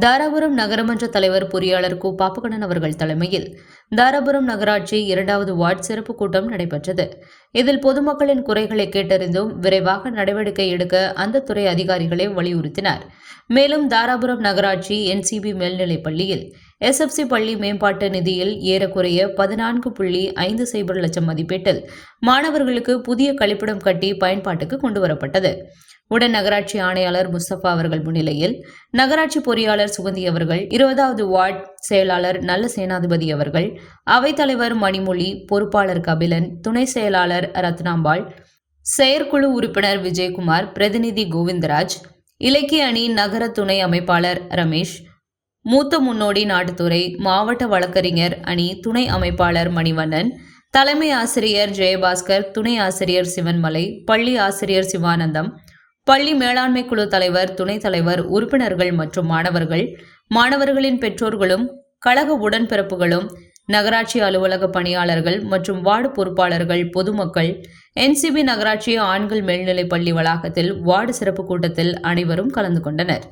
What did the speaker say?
தாராபுரம் நகரமன்ற தலைவர் பொறியாளர் கு. பாப்பகண்ணன் அவர்கள் தலைமையில் தாராபுரம் நகராட்சி இரண்டாவது வார்டு சிறப்பு கூட்டம் நடைபெற்றது. இதில் பொதுமக்களின் குறைகளை கேட்டறிந்தும் விரைவாக நடவடிக்கை எடுக்க அந்த துறை அதிகாரிகளை வலியுறுத்தினார். மேலும் தாராபுரம் நகராட்சி என்சிபி மேல்நிலைப் பள்ளியில் எஸ்எஃப்சி பள்ளி மேம்பாட்டு நிதியில் ஏறக்குறைய பதினான்கு புள்ளி ஐந்து சைபர் லட்சம் மதிப்பீட்டில் மாணவர்களுக்கு புதிய கழிப்பிடம் கட்டி பயன்பாட்டுக்கு கொண்டுவரப்பட்டது. உடன் நகராட்சி ஆணையாளர் முஸ்தபா அவர்கள் முன்னிலையில் நகராட்சி பொறியாளர் சுகந்தி அவர்கள் இருபதாவது வார்டு செயலாளர் நல்ல சேனாதிபதி அவர்கள் அவைத்தலைவர் மணிமொழி பொறுப்பாளர் கபிலன் துணை செயலாளர் ரத்னாம்பாள் செயற்குழு உறுப்பினர் விஜயகுமார் பிரதிநிதி கோவிந்தராஜ் இலக்கிய அணி நகர துணை அமைப்பாளர் ரமேஷ் மூத்த முன்னோடி நாட்டுத்துறை மாவட்ட வழக்கறிஞர் அணி துணை அமைப்பாளர் மணிவண்ணன் தலைமை ஆசிரியர் ஜெயபாஸ்கர் துணை ஆசிரியர் சிவன்மலை பள்ளி ஆசிரியர் சிவானந்தம் பள்ளி மேலாண்மை குழு தலைவர் துணைத் தலைவர் உறுப்பினர்கள் மற்றும் மாணவர்கள் மாணவர்களின் பெற்றோர்களும் கழக உடன்பிறப்புகளும் நகராட்சி அலுவலக பணியாளர்கள் மற்றும் வார்டு பொறுப்பாளர்கள் பொதுமக்கள் என்சிபி நகராட்சி ஆண்கள் மேல்நிலைப் பள்ளி வளாகத்தில் வார்டு சிறப்பு கூட்டத்தில் அனைவரும் கலந்து கொண்டனர்.